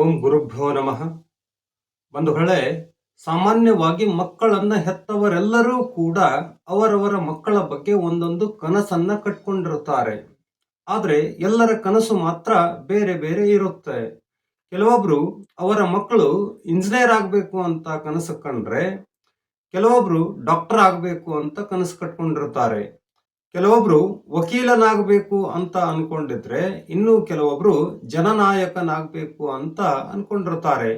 ಓಂ ಗುರುಭ್ಯೋ ನಮಃ. ಬಂಧುಗಳೇ, ಸಾಮಾನ್ಯವಾಗಿ ಮಕ್ಕಳನ್ನ ಹೆತ್ತವರೆಲ್ಲರೂ ಕೂಡ ಅವರವರ ಮಕ್ಕಳ ಬಗ್ಗೆ ಒಂದೊಂದು ಕನಸನ್ನ ಕಟ್ಕೊಂಡಿರುತ್ತಾರೆ. ಆದರೆ ಎಲ್ಲರ ಕನಸು ಮಾತ್ರ ಬೇರೆ ಬೇರೆ ಇರುತ್ತೆ. ಕೆಲವೊಬ್ರು ಅವರ ಮಕ್ಕಳು ಇಂಜಿನಿಯರ್ ಆಗಬೇಕು ಅಂತ ಕನಸು ಕಂಡ್ರೆ, ಕೆಲವೊಬ್ರು ಡಾಕ್ಟರ್ ಆಗಬೇಕು ಅಂತ ಕನಸು ಕಟ್ಕೊಂಡಿರ್ತಾರೆ ಕೆಲವೊಬ್ರು ವಕೀಲನಾಗಬೇಕು ಅಂತ ಅನ್ಕೊಂಡಿದ್ರೆ ಇನ್ನು ಕೆಲವೊಬ್ರು ಜನನಾಯಕನಾಗಬೇಕು ಅಂತ ಅನ್ಕೊಂಡಿರ್ತಾರೆ.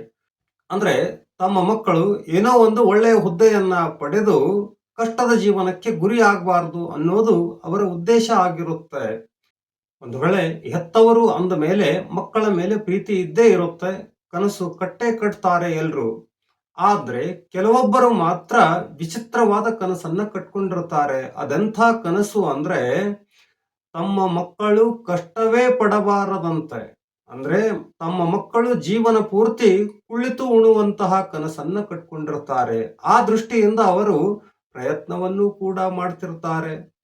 ಅಂದ್ರೆ ತಮ್ಮ ಮಕ್ಕಳು ಏನೋ ಒಂದು ಒಳ್ಳೆಯ ಹುದ್ದೆಯನ್ನ ಪಡೆದು ಕಷ್ಟದ ಜೀವನಕ್ಕೆ ಗುರಿ ಆಗಬಾರದು ಅನ್ನೋದು ಅವರ ಉದ್ದೇಶ ಆಗಿರುತ್ತೆ. ಒಂದು ವೇಳೆ ಹೆತ್ತವರು ಅಂದ ಮೇಲೆ ಮಕ್ಕಳ ಮೇಲೆ ಪ್ರೀತಿ ಇದ್ದೇ ಇರುತ್ತೆ, ಕನಸು ಕಟ್ಟೆ ಕಟ್ತಾರೆ ಎಲ್ರು. ಆದ್ರೆ ಕೆಲವೊಬ್ಬರು ಮಾತ್ರ ವಿಚಿತ್ರವಾದ ಕನಸನ್ನ ಕಟ್ಕೊಂಡಿರ್ತಾರೆ. ಅದೆಂಥ ಕನಸು ಅಂದ್ರೆ ತಮ್ಮ ಮಕ್ಕಳು ಕಷ್ಟವೇ ಪಡಬಾರದಂತೆ. ಅಂದ್ರೆ ತಮ್ಮ ಮಕ್ಕಳು ಜೀವನ ಪೂರ್ತಿ ಕುಳಿತು ಉಣುವಂತಹ ಕನಸನ್ನ ಕಟ್ಕೊಂಡಿರ್ತಾರೆ. ಆ ದೃಷ್ಟಿಯಿಂದ ಅವರು ಪ್ರಯತ್ನವನ್ನು ಕೂಡ ಮಾಡ್ತಿರ್ತಾರೆ.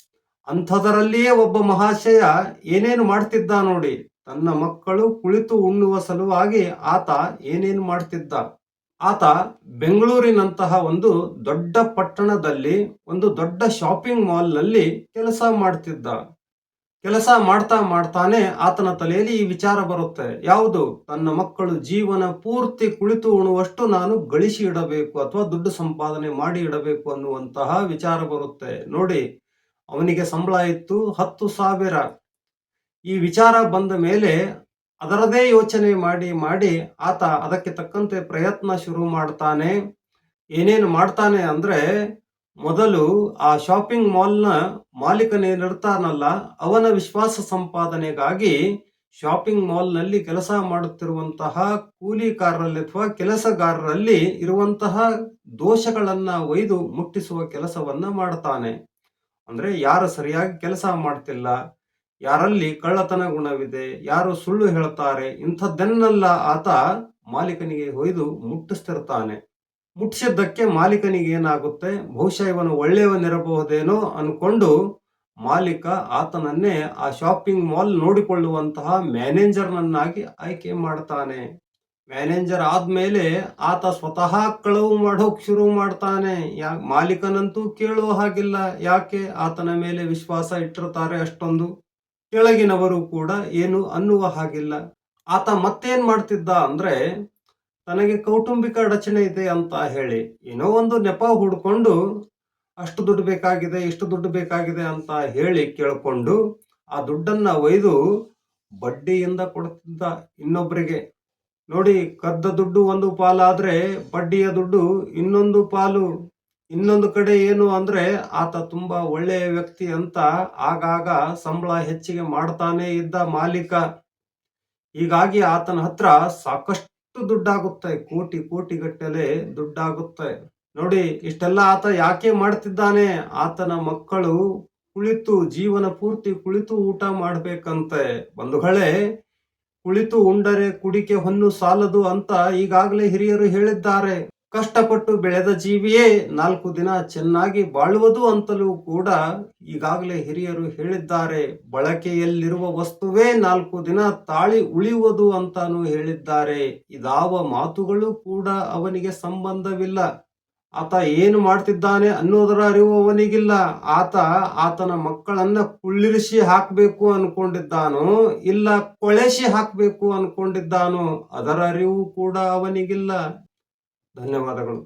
ಅಂಥದರಲ್ಲಿಯೇ ಒಬ್ಬ ಮಹಾಶಯ ಏನೇನು ಮಾಡ್ತಿದ್ದ ನೋಡಿ. ತನ್ನ ಮಕ್ಕಳು ಕುಳಿತು ಉಣ್ಣುವ ಸಲುವಾಗಿ ಆತ ಏನೇನು ಮಾಡ್ತಿದ್ದ. ಆತ ಬೆಂಗಳೂರಿನಂತಹ ಒಂದು ದೊಡ್ಡ ಪಟ್ಟಣದಲ್ಲಿ ಒಂದು ದೊಡ್ಡ ಶಾಪಿಂಗ್ ಮಾಲ್ನಲ್ಲಿ ಕೆಲಸ ಮಾಡ್ತಿದ್ದ. ಕೆಲಸ ಮಾಡ್ತಾ ಮಾಡ್ತಾನೆ ಆತನ ತಲೆಯಲ್ಲಿ ಈ ವಿಚಾರ ಬರುತ್ತೆ. ಯಾವುದು? ತನ್ನ ಮಕ್ಕಳು ಜೀವನ ಪೂರ್ತಿ ಕುಳಿತು ಉಣುವಷ್ಟು ನಾನು ಗಳಿಸಿ ಇಡಬೇಕು ಅಥವಾ ದುಡ್ಡು ಸಂಪಾದನೆ ಮಾಡಿ ಇಡಬೇಕು ಅನ್ನುವಂತಹ ವಿಚಾರ ಬರುತ್ತೆ. ನೋಡಿ, ಅವನಿಗೆ ಸಂಬಳ ಇತ್ತು ಹತ್ತು ಸಾವಿರ. ಈ ವಿಚಾರ ಬಂದ ಮೇಲೆ ಅದರದೇ ಯೋಚನೆ ಮಾಡಿ ಮಾಡಿ ಆತ ಅದಕ್ಕೆ ತಕ್ಕಂತೆ ಪ್ರಯತ್ನ ಶುರು ಮಾಡ್ತಾನೆ. ಏನೇನು ಮಾಡ್ತಾನೆ ಅಂದ್ರೆ, ಮೊದಲು ಆ ಶಾಪಿಂಗ್ ಮಾಲ್ನ ಮಾಲೀಕನೇನಿರ್ತಾನಲ್ಲ ಅವನ ವಿಶ್ವಾಸ ಸಂಪಾದನೆಗಾಗಿ ಶಾಪಿಂಗ್ ಮಾಲ್ನಲ್ಲಿ ಕೆಲಸ ಮಾಡುತ್ತಿರುವಂತಹ ಕೂಲಿಕಾರರಲ್ಲಿ ಅಥವಾ ಕೆಲಸಗಾರರಲ್ಲಿ ಇರುವಂತಹ ದೋಷಗಳನ್ನು ಒಯ್ದು ಮುಟ್ಟಿಸುವ ಕೆಲಸವನ್ನು ಮಾಡ್ತಾನೆ. ಅಂದ್ರೆ ಯಾರು ಸರಿಯಾಗಿ ಕೆಲಸ ಮಾಡ್ತಿಲ್ಲ ಯಾರಲ್ಲಿ ಕಳ್ಳತನ ಗುಣವಿದೆ, ಯಾರು ಸುಳ್ಳು ಹೇಳ್ತಾರೆ ಇಂಥದ್ದನ್ನೆಲ್ಲ ಆತ ಮಾಲೀಕನಿಗೆ ಹೊಯ್ದು ಮುಟ್ಟಿಸ್ತಿರ್ತಾನೆ. ಮುಟ್ಟಿಸಿದ್ದಕ್ಕೆ ಮಾಲೀಕನಿಗೆ ಏನಾಗುತ್ತೆ? ಬಹುಶಃ ಇವನು ಒಳ್ಳೆಯವನಿರಬಹುದೇನೋ ಅನ್ಕೊಂಡು ಮಾಲೀಕ ಆತನನ್ನೇ ಆ ಶಾಪಿಂಗ್ ಮಾಲ್ ನೋಡಿಕೊಳ್ಳುವಂತಹ ಮ್ಯಾನೇಜರ್ನನ್ನಾಗಿ ಆಯ್ಕೆ ಮಾಡ್ತಾನೆ. ಮ್ಯಾನೇಜರ್ ಆದ್ಮೇಲೆ ಆತ ಸ್ವತಃ ಕಳವು ಮಾಡೋಕ್ ಶುರು ಮಾಡ್ತಾನೆ. ಯಾ, ಮಾಲೀಕನಂತೂ ಕೇಳುವ ಹಾಗಿಲ್ಲ. ಯಾಕೆ? ಆತನ ಮೇಲೆ ವಿಶ್ವಾಸ ಇಟ್ಟಿರ್ತಾರೆ ಅಷ್ಟೊಂದು. ಕೆಳಗಿನವರು ಕೂಡ ಏನು ಅನ್ನುವ ಹಾಗಿಲ್ಲ. ಆತ ಮತ್ತೇನ್ ಮಾಡ್ತಿದ್ದ ಅಂದ್ರೆ, ತನಗೆ ಕೌಟುಂಬಿಕ ಅಡಚಣೆ ಇದೆ ಅಂತ ಹೇಳಿ, ಏನೋ ಒಂದು ನೆಪ ಹುಡ್ಕೊಂಡು, ಅಷ್ಟು ದುಡ್ಡು ಬೇಕಾಗಿದೆ, ಇಷ್ಟು ದುಡ್ಡು ಬೇಕಾಗಿದೆ ಅಂತ ಹೇಳಿ ಕೇಳ್ಕೊಂಡು, ಆ ದುಡ್ಡನ್ನ ಒಯ್ದು ಬಡ್ಡಿಯಿಂದ ಕೊಡ್ತಿದ್ದ ಇನ್ನೊಬ್ಬರಿಗೆ ನೋಡಿ, ಕದ್ದ ದುಡ್ಡು ಒಂದು ಪಾಲಾದ್ರೆ ಬಡ್ಡಿಯ ದುಡ್ಡು ಇನ್ನೊಂದು ಪಾಲು. ಇನ್ನೊಂದು ಕಡೆ ಏನು ಅಂದ್ರೆ ಆತ ತುಂಬಾ ಒಳ್ಳೆಯ ವ್ಯಕ್ತಿ ಅಂತ ಆಗಾಗ ಸಂಬಳ ಹೆಚ್ಚಿಗೆ ಮಾಡ್ತಾನೆ ಇದ್ದ ಮಾಲೀಕ. ಹೀಗಾಗಿ ಆತನ ಹತ್ರ ಸಾಕಷ್ಟು ದುಡ್ಡಾಗುತ್ತೆ, ಕೋಟಿ ಕೋಟಿ ಗಟ್ಟಲೆ ದುಡ್ಡಾಗುತ್ತೆ. ನೋಡಿ, ಇಷ್ಟೆಲ್ಲ ಆತ ಯಾಕೆ ಮಾಡ್ತಿದ್ದಾನೆ? ಆತನ ಮಕ್ಕಳು ಕುಳಿತು, ಜೀವನ ಪೂರ್ತಿ ಕುಳಿತು ಊಟ ಮಾಡ್ಬೇಕಂತೆ. ಬಂಧುಗಳೇ, ಕುಳಿತು ಉಂಡರೆ ಕುಡಿಕೆ ಹೊನ್ನು ಸಾಲದು ಅಂತ ಈಗಾಗಲೇ ಹಿರಿಯರು ಹೇಳಿದ್ದಾರೆ. ಕಷ್ಟಪಟ್ಟು ಬೆಳೆದ ಜೀವಿಯೇ ನಾಲ್ಕು ದಿನ ಚೆನ್ನಾಗಿ ಬಾಳುವುದು ಅಂತಲೂ ಕೂಡ ಈಗಾಗಲೇ ಹಿರಿಯರು ಹೇಳಿದ್ದಾರೆ. ಬಳಕೆಯಲ್ಲಿರುವ ವಸ್ತುವೇ ನಾಲ್ಕು ದಿನ ತಾಳಿ ಉಳಿಯುವುದು ಅಂತಾನು ಹೇಳಿದ್ದಾರೆ. ಇದಾವ ಮಾತುಗಳು ಕೂಡ ಅವನಿಗೆ ಸಂಬಂಧವಿಲ್ಲ. ಆತ ಏನು ಮಾಡ್ತಿದ್ದಾನೆ ಅನ್ನೋದರ ಅರಿವು ಅವನಿಗಿಲ್ಲ. ಆತ ಆತನ ಮಕ್ಕಳನ್ನ ಕುಳ್ಳಿರಿಸಿ ಹಾಕಬೇಕು ಅನ್ಕೊಂಡಿದ್ದಾನೋ, ಇಲ್ಲ ಕೊಳೆಸಿ ಹಾಕಬೇಕು ಅನ್ಕೊಂಡಿದ್ದಾನೋ ಅದರ ಅರಿವು ಕೂಡ ಅವನಿಗಿಲ್ಲ. ಧನ್ಯವಾದಗಳು